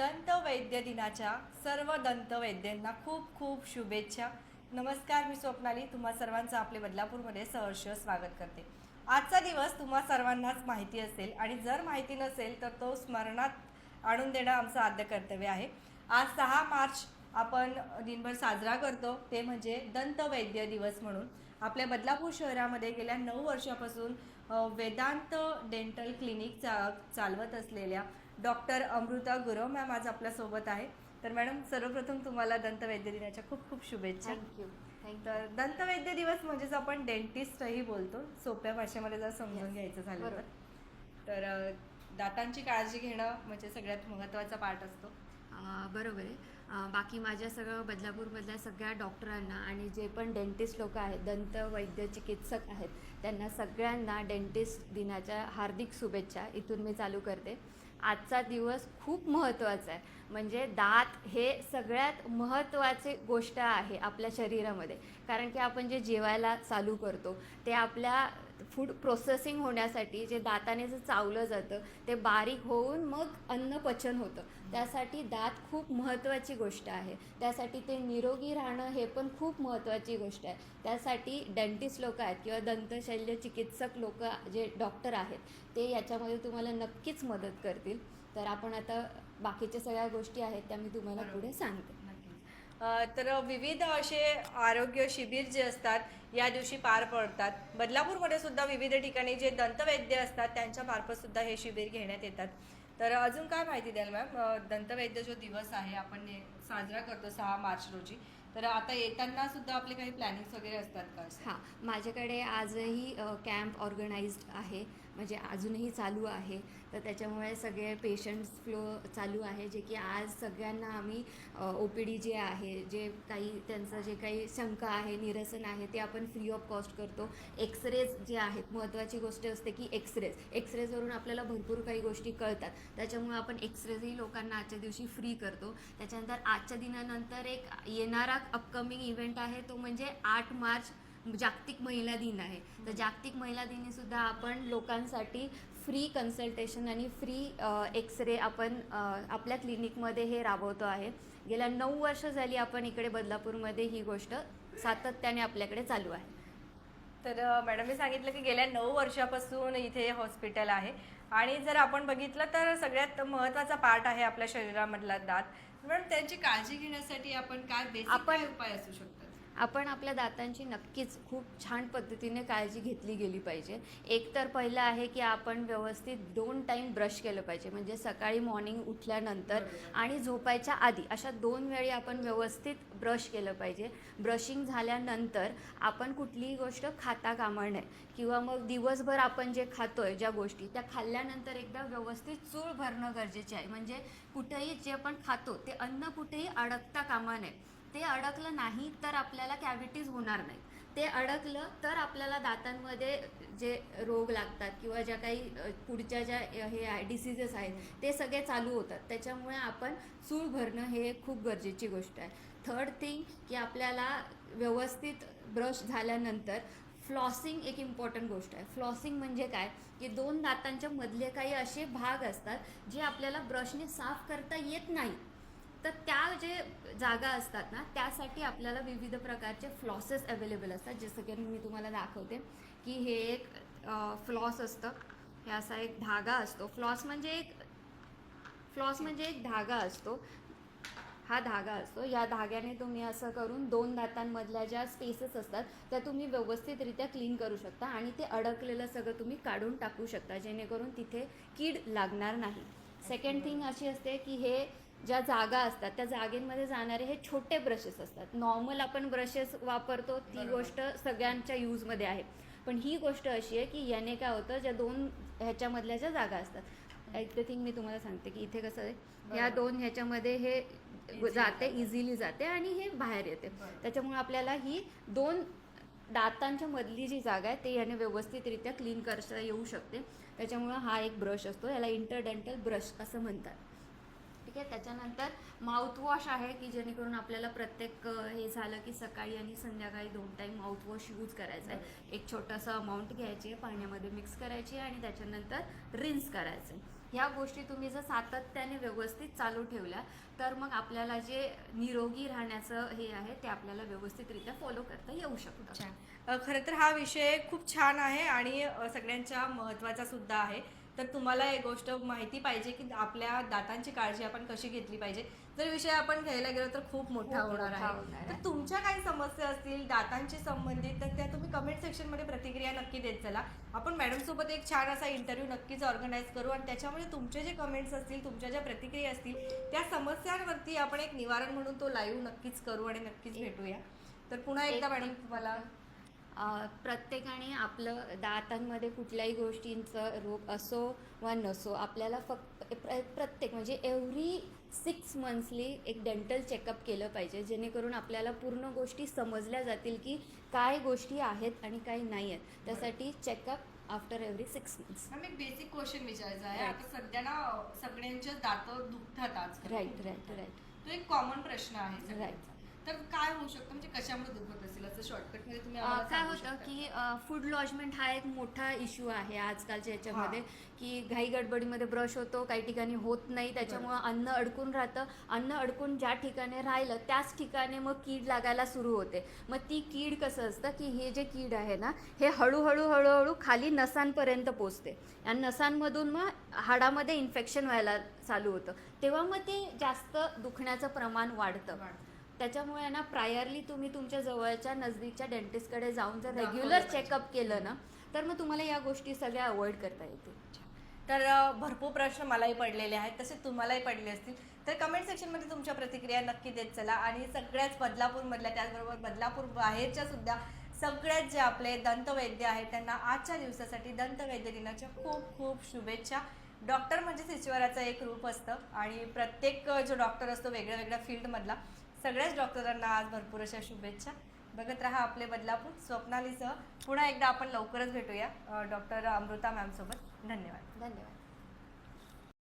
दंतवैद्य दिनाच्या सर्व दंतवैद्यांना खूप खूप शुभेच्छा. नमस्कार मी स्वप्नाली. तुम्हा सर्वांचं आपले बदलापूरमध्ये सहर्ष स्वागत करते. आजचा दिवस तुम्हा सर्वांनाच माहिती असेल आणि जर माहिती नसेल तर तो स्मरणात आणून देणं आमचं आद्य कर्तव्य आहे. आज सहा मार्च आपण दिनभर साजरा करतो. ते म्हणजे दंतवैद्य दिवस म्हणून. आपल्या बदलापूर शहरामध्ये गेल्या नऊ वर्षापासून वेदांत डेंटल क्लिनिक चा चालवत असलेल्या डॉक्टर अमृता गुरव मॅम आज आपल्यासोबत आहे. तर मॅडम सर्वप्रथम तुम्हाला दंत वैद्य दिनाच्या खूप खूप शुभेच्छा. थँक्यू थँक्यू तर दंत वैद्य दिवस म्हणजेच आपण डेंटिस्टही बोलतो. सोप्या भाषेमध्ये जर समजून. घ्यायचं झालं तर. तर दातांची काळजी घेणं म्हणजे सगळ्यात महत्त्वाचा पार्ट असतो. बरोबर आहे. बाकी माझ्या सगळं बदलापूरमधल्या सगळ्या डॉक्टरांना आणि जे पण डेंटिस्ट लोक आहेत दंत वैद्य चिकित्सक आहेत त्यांना सगळ्यांना डेंटिस्ट दिनाच्या हार्दिक शुभेच्छा. इथून मी चालू करते. आजचा दिवस खूप महत्त्वाचा आहे. म्हणजे दात हे सगळ्यात महत्त्वाची गोष्ट आहे आपल्या शरीरामध्ये. कारण की आपण जे जेवायला चालू करतो ते आपल्या फूड प्रोसेसिंग होण्यासाठी जे दाताने जे चावलं जातं ते बारीक होऊन मग अन्न पचन होतं. त्यासाठी दात खूप महत्त्वाची गोष्ट आहे. त्यासाठी ते निरोगी राहणं हे पण खूप महत्त्वाची गोष्ट आहे. त्यासाठी डेंटिस्ट लोक आहेत किंवा दंतशल्य चिकित्सक लोक जे डॉक्टर आहेत ते याच्यामध्ये तुम्हाला नक्कीच मदत करतील. तर आपण आता बाकीच्या सगळ्या गोष्टी आहेत त्या मी तुम्हाला पुढे सांगते. तर विविध असे आरोग्य शिबिर जे असतात या दिवशी पार पडतात. बदलापूरमध्ये सुद्धा विविध ठिकाणी जे दंतवैद्य असतात त्यांच्या मार्फत सुद्धा हे शिबिर घेण्यात येतात. तर अजून काय माहिती द्याल मॅम? दंतवैद्य जो दिवस आहे आपण साजरा करतो सहा मार्च रोजी. तर आता येताना सुद्धा आपले काही प्लॅनिंग्स वगैरे असतात का? हां. माझ्याकडे आजही कॅम्प ऑर्गनाइज्ड आहे. म्हणजे अजूनही चालू आहे. तर त्याच्यामुळे सगळे पेशंट्स फ्लो चालू आहे जे की आज सगळ्यांना आम्ही ओ पी डी जे आहे जे काही त्यांचं जे काही शंका आहे निरसन आहे ते आपण फ्री ऑफ कॉस्ट करतो. एक्सरेज जे आहेत महत्त्वाची गोष्ट असते की एक्सरेज एक्सरेजवरून आपल्याला भरपूर काही गोष्टी कळतात. त्याच्यामुळे आपण एक्सरेजही लोकांना आजच्या दिवशी फ्री करतो. त्याच्यानंतर आजच्या दिनानंतर एक येणारा अपकमिंग इव्हेंट आहे तो म्हणजे आठ मार्च जागतिक महिला दिन आहे. तर जागतिक महिला दिनी सुद्धा आपण लोकांसाठी फ्री कन्सल्टेशन आणि फ्री एक्सरे आपण आपल्या क्लिनिकमध्ये हे राबवतो आहे. गेल्या नऊ वर्ष झाली आपण इकडे बदलापूरमध्ये ही गोष्ट सातत्याने आपल्याकडे चालू आहे. तर मॅडमने सांगितलं की गेल्या नऊ वर्षापासून इथे हॉस्पिटल आहे. आणि जर आपण बघितलं तर सगळ्यात महत्त्वाचा पार्ट आहे आपल्या शरीरामधला दात. मॅडम त्यांची काळजी घेण्यासाठी आपण काय बेसिक आपण- उपाय असू शकतात आपण आपल्या दातांची नक्कीच खूप छान पद्धतीने काळजी घेतली गेली पाहिजे. एक तर पहिलं आहे की आपण व्यवस्थित दोन टाईम ब्रश केलं पाहिजे. म्हणजे सकाळी मॉर्निंग उठल्यानंतर आणि झोपायच्या आधी अशा दोन वेळी आपण व्यवस्थित ब्रश केलं पाहिजे. ब्रशिंग झाल्यानंतर आपण कुठलीही गोष्ट खाता कामा नये. किंवा मग दिवसभर आपण जे खातोय ज्या गोष्टी त्या खाल्ल्यानंतर एकदा व्यवस्थित चूळ भरणं गरजेचे आहे. म्हणजे कुठेही जे आपण खातो ते अन्न कुठेही अडकता कामा नये. ते अडकलं नाही तर आपल्याला कॅव्हिटीज होणार नाही ते अडकलं तर आपल्याला दातांमध्ये जे रोग लागतात किंवा ज्या काही पुढच्या ज्या हे आहे डिसिजेस आहेत ते सगळे चालू होतात. त्याच्यामुळे आपण चूळ भरणं हे खूप गरजेची गोष्ट आहे. थर्ड थिंग की आपल्याला व्यवस्थित ब्रश झाल्यानंतर फ्लॉसिंग एक इम्पॉर्टंट गोष्ट आहे. फ्लॉसिंग म्हणजे काय? की दोन दातांच्या मधले काही असे भाग असतात जे आपल्याला ब्रशने साफ करता येत नाही तर त्या जे जागा असतात ना त्यासाठी आपल्याला विविध प्रकारचे फ्लॉसेस अवेलेबल असतात. जसं की मी तुम्हाला दाखवते की हे एक फ्लॉस असतं. हे असा एक धागा असतो. फ्लॉस म्हणजे एक फ्लॉस म्हणजे एक धागा असतो. हा धागा असतो. या धाग्याने तुम्ही असं करून दोन दातांमधल्या ज्या स्पेसेस असतात त्या तुम्ही व्यवस्थितरित्या क्लीन करू शकता आणि ते अडकलेलं सगळं तुम्ही काढून टाकू शकता जेणेकरून तिथे कीड लागणार नाही. सेकंड थिंग अशी असते की हे ज्या जागा असतात त्या जागेमध्ये जाणारे हे छोटे ब्रशेस असतात नॉर्मल आपण ब्रशेस वापरतो ती. गोष्ट सगळ्यांच्या यूजमध्ये आहे पण ही गोष्ट अशी आहे की याने काय होतं ज्या दोन ह्याच्यामधल्या ज्या जागा असतात एक थिंग मी तुम्हाला सांगते की इथे कसं आहे या. दोन ह्याच्यामध्ये हे जाते. इझिली जाते आणि हे बाहेर येते. त्याच्यामुळे आपल्याला ही दोन दातांच्या मधली जी जागा आहे ते याने व्यवस्थितरित्या क्लीन करता येऊ शकते त्याच्यामुळं हा एक ब्रश असतो याला इंटरडेंटल ब्रश असं म्हणतात ठीक आहे. त्याच्यानंतर माउथवॉश आहे की जेणेकरून आपल्याला प्रत्येक हे झालं की सकाळी आणि संध्याकाळी दोन टाईम माउथवॉश यूज करायचा आहे एक छोटंसं अमाऊंट घ्यायची आहे पाण्यामध्ये मिक्स करायची आहे आणि त्याच्यानंतर रिन्स करायचं आहे ह्या गोष्टी तुम्ही जर सातत्याने व्यवस्थित चालू ठेवल्या तर मग आपल्याला जे निरोगी राहण्याचं हे आहे ते आपल्याला व्यवस्थितरित्या फॉलो करता येऊ शकतं. खरं तर हा विषय खूप छान आहे आणि सगळ्यांच्या महत्त्वाचा सुद्धा आहे. तर तुम्हाला एक गोष्ट माहिती पाहिजे की आपल्या दातांची काळजी आपण कशी घेतली पाहिजे? जर विषय आपण घ्यायला गेलो तर खूप मोठा होणार आहे. तर. तुमच्या काही समस्या असतील दातांशी संबंधित तर त्या तुम्ही कमेंट सेक्शनमध्ये प्रतिक्रिया नक्की देत चला. आपण मॅडम सोबत एक छान असा इंटरव्ह्यू नक्कीच ऑर्गनाईज करू आणि त्याच्यामध्ये तुमचे जे कमेंट्स असतील तुमच्या ज्या प्रतिक्रिया असतील त्या समस्यांवरती आपण एक निवारण म्हणून तो लाईव्ह नक्कीच करू आणि नक्कीच भेटूया. तर पुन्हा एकदा एक- मॅडम तुम्हाला प्रत्येकाने आपलं दातांमध्ये कुठल्याही गोष्टींचं रोग असो वा नसो आपल्याला फक्त प्र- प्रत्येक म्हणजे एव्हरी सिक्स मंथली एक डेंटल चेकअप केलं पाहिजे जेणेकरून आपल्याला पूर्ण गोष्टी समजल्या जातील की काय गोष्टी आहेत आणि काय नाही आहेत. त्यासाठी checkup after every six months. Ma'am एक बेसिक क्वेश्चन विचारायचा आहे. Right. आता सध्या ना सगळ्यांच्या दात दुखतात आज राईट राईट राईट तो एक कॉमन प्रश्न आहे सगळ्यांचा. Right. तर काय होऊ शकतं? म्हणजे कशामुळे दुखत? तुम्ही आम्हाला काय सांगू होतं शकता? की फूड लॉजमेंट हा एक मोठा इश्यू आहे आजकालच्या याच्यामध्ये की घाई गडबडीमध्ये ब्रश होतो काही ठिकाणी होत नाही त्याच्यामुळं अन्न अडकून राहतं. अन्न अडकून ज्या ठिकाणी राहिलं त्याच ठिकाणी मग कीड लागायला सुरू होते. मग ती कीड कसं असतं की हे जे कीड आहे ना हे हळूहळू हळूहळू खाली नसांपर्यंत पोचते. आणि नसांमधून मग हाडामध्ये इन्फेक्शन व्हायला चालू होतं. तेव्हा मग ते जास्त दुखण्याचं प्रमाण वाढतं. वाढतं. त्याच्यामुळे ना प्रायरली तुम्ही तुमच्या जवळच्या नजदीकच्या डेंटिस्टकडे जाऊन जर रेग्युलर. चेकअप केलं ना तर मग तुम्हाला या गोष्टी सगळ्या अवॉइड करता येतील. तर भरपूर प्रश्न मलाही पडलेले आहेत तसे तुम्हालाही पडले असतील. तर कमेंट सेक्शनमध्ये तुमच्या प्रतिक्रिया नक्की देत चला. आणि सगळ्याच बदलापूरमधल्या त्याचबरोबर बदलापूर बाहेरच्या सुद्धा सगळ्यात जे आपले दंतवैद्य आहेत त्यांना आजच्या दिवसासाठी दंतवैद्य दिनाच्या खूप खूप शुभेच्छा. डॉक्टर म्हणजे ईश्वराचं एक रूप असतं. आणि प्रत्येक जो डॉक्टर असतो वेगळ्या वेगळ्या फील्डमधला सगळ्याच डॉक्टरांना आज भरपूर अशा शुभेच्छा. बघत राहा आपले बदलापूर. स्वप्नालीसह पुन्हा एकदा आपण लवकरच भेटूया. डॉक्टर अमृता मॅमसोबत. धन्यवाद. धन्यवाद.